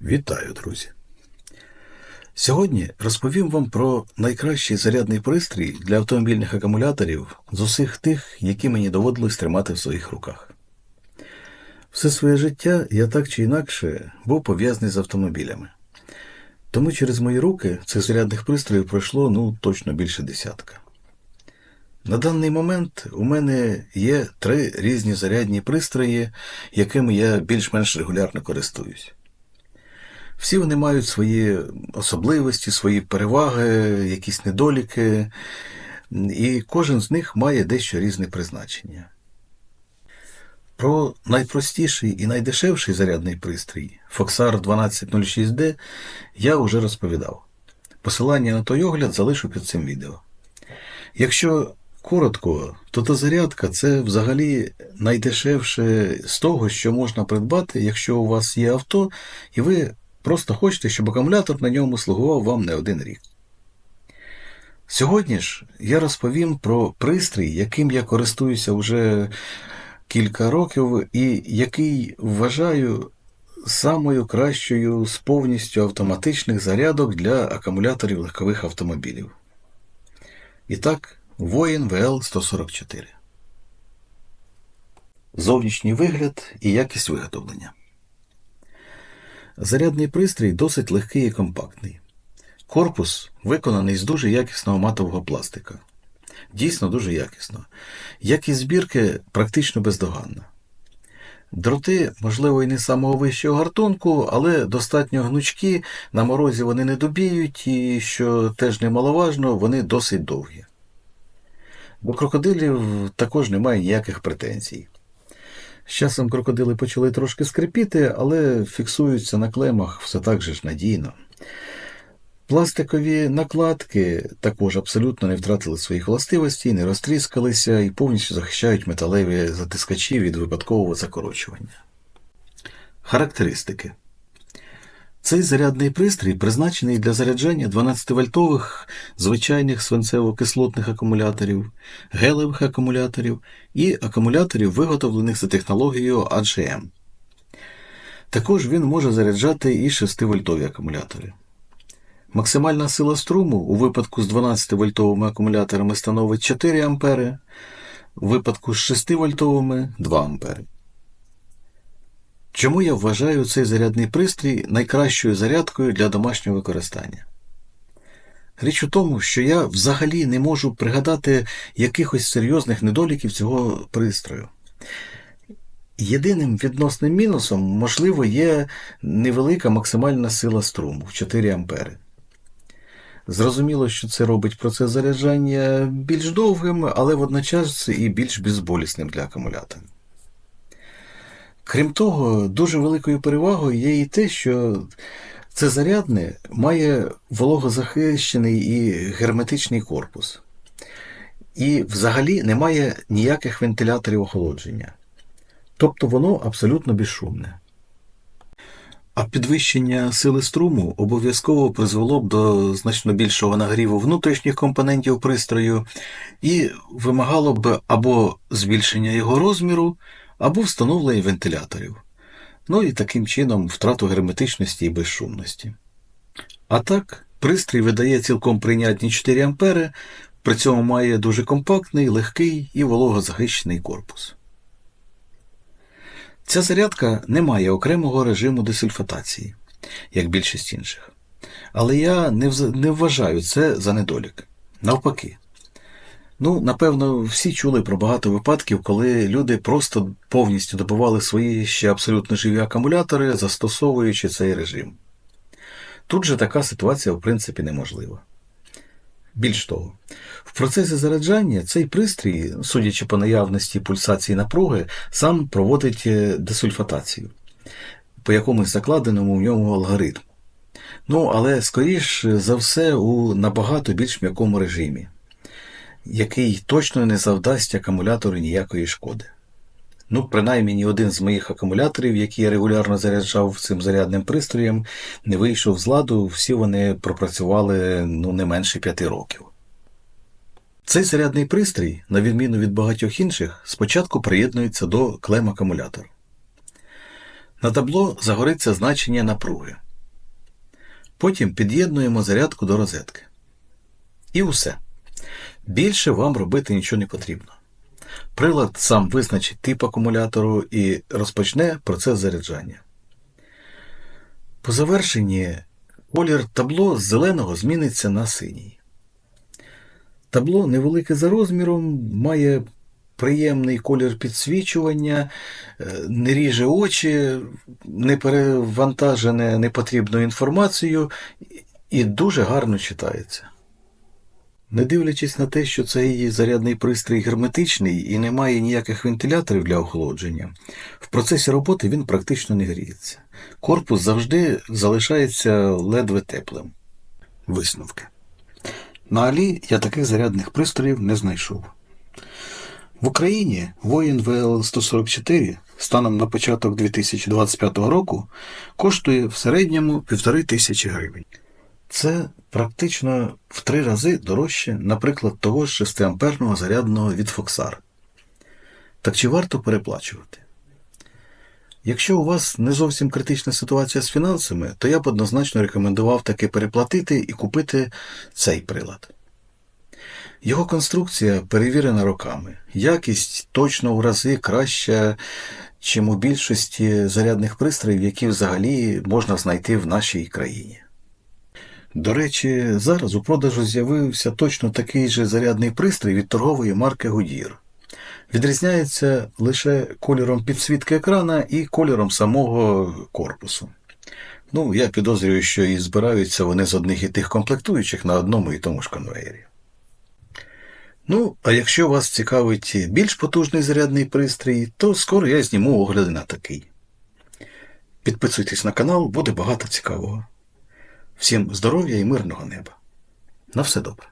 Вітаю, друзі! Сьогодні розповім вам про найкращий зарядний пристрій для автомобільних акумуляторів з усіх тих, які мені доводилось тримати в своїх руках. Все своє життя я так чи інакше був пов'язаний з автомобілями. Тому через мої руки цих зарядних пристроїв пройшло ну точно більше десятка. На даний момент у мене є три різні зарядні пристрої, якими я більш-менш регулярно користуюсь. Всі вони мають свої особливості, свої переваги, якісь недоліки, і кожен з них має дещо різне призначення. Про найпростіший і найдешевший зарядний пристрій Foxar 1206D я вже розповідав. Посилання на той огляд залишу під цим відео. Якщо коротко, то та зарядка це взагалі найдешевше з того, що можна придбати, якщо у вас є авто, і ви просто хочете, щоб акумулятор на ньому слугував вам не один рік. Сьогодні ж я розповім про пристрій, яким я користуюся вже кілька років, і який вважаю самою кращою з повністю автоматичних зарядок для акумуляторів легкових автомобілів. І так, воїн ВЛ-144. Зовнішній вигляд і якість виготовлення. Зарядний пристрій досить легкий і компактний. Корпус виконаний з дуже якісного матового пластика. Дійсно дуже якісно. Якість збірки практично бездоганна. Дроти, можливо, і не самого вищого гартунку, але достатньо гнучкі, на морозі вони не добіють, і, що теж немаловажно, вони досить довгі. До крокодилів також немає ніяких претензій. З часом крокодили почали трошки скрипіти, але фіксуються на клемах все так же ж надійно. Пластикові накладки також абсолютно не втратили своїх властивостей, не розтріскалися і повністю захищають металеві затискачі від випадкового закорочування. Характеристики. Цей зарядний пристрій призначений для заряджання 12-вольтових звичайних свинцево-кислотних акумуляторів, гелевих акумуляторів і акумуляторів, виготовлених за технологією AGM. Також він може заряджати і 6-вольтові акумулятори. Максимальна сила струму у випадку з 12-вольтовими акумуляторами становить 4 А, у випадку з 6-вольтовими 2 А. Чому я вважаю цей зарядний пристрій найкращою зарядкою для домашнього використання? Річ у тому, що я взагалі не можу пригадати якихось серйозних недоліків цього пристрою. Єдиним відносним мінусом, можливо, є невелика максимальна сила струму в 4 ампери. Зрозуміло, що це робить процес заряджання більш довгим, але водночас і більш безболісним для акумулятора. Крім того, дуже великою перевагою є і те, що це зарядне має вологозахищений і герметичний корпус. І взагалі немає ніяких вентиляторів охолодження. Тобто воно абсолютно безшумне. А підвищення сили струму обов'язково призвело б до значно більшого нагріву внутрішніх компонентів пристрою і вимагало б або збільшення його розміру, або встановлення вентиляторів. Ну і таким чином втрату герметичності і безшумності. А так, пристрій видає цілком прийнятні 4 ампери, при цьому має дуже компактний, легкий і вологозахищений корпус. Ця зарядка не має окремого режиму десульфатації, як більшість інших. Але я не вважаю це за недолік. Навпаки. Ну, напевно, всі чули про багато випадків, коли люди просто повністю добували свої ще абсолютно живі акумулятори, застосовуючи цей режим. Тут же така ситуація, в принципі, неможлива. Більш того, в процесі заряджання цей пристрій, судячи по наявності пульсації напруги, сам проводить е, десульфатацію по якомусь закладеному в ньому алгоритму. Ну, але, скоріш за все, у набагато більш м'якому режимі, який точно не завдасть акумулятору ніякої шкоди. Ну, принаймні, ні один з моїх акумуляторів, які я регулярно заряджав цим зарядним пристроєм, не вийшов з ладу, всі вони пропрацювали ну, не менше п'яти років. Цей зарядний пристрій, на відміну від багатьох інших, спочатку приєднується до клем акумулятора. На табло загориться значення напруги Потім під'єднуємо зарядку до розетки. І усе. Більше вам робити нічого не потрібно. Прилад сам визначить тип акумулятору і розпочне процес заряджання. По завершенні колір табло з зеленого зміниться на синій. Табло невелике за розміром, має приємний колір підсвічування, е, не ріже очі, не перевантажене непотрібною інформацією і дуже гарно читається. Не дивлячись на те, що цей зарядний пристрій герметичний і не має ніяких вентиляторів для охолодження, в процесі роботи він практично не гріється. Корпус завжди залишається ледве теплим. Висновки. На Алі я таких зарядних пристроїв не знайшов. В Україні воїн ВЛ-144 станом на початок 2025 року коштує в середньому півтори тисячі гривень. Це практично в три рази дорожче, наприклад, того ж 6-амперного зарядного від Foxar. Так чи варто переплачувати? Якщо у вас не зовсім критична ситуація з фінансами, то я б однозначно рекомендував таки переплатити і купити цей прилад. Його конструкція перевірена роками. Якість точно в рази краща, чим у більшості зарядних пристроїв, які взагалі можна знайти в нашій країні. До речі, зараз у продажу з'явився точно такий же зарядний пристрій від торгової марки Goodyear. Відрізняється лише кольором підсвітки екрана і кольором самого корпусу. Ну, я підозрюю, що і збираються вони з одних і тих комплектуючих на одному і тому ж конвеєрі. Ну, а якщо вас цікавить більш потужний зарядний пристрій, то скоро я зніму огляди на такий. Підписуйтесь на канал, буде багато цікавого. Всім здоров'я і мирного неба. На все добре.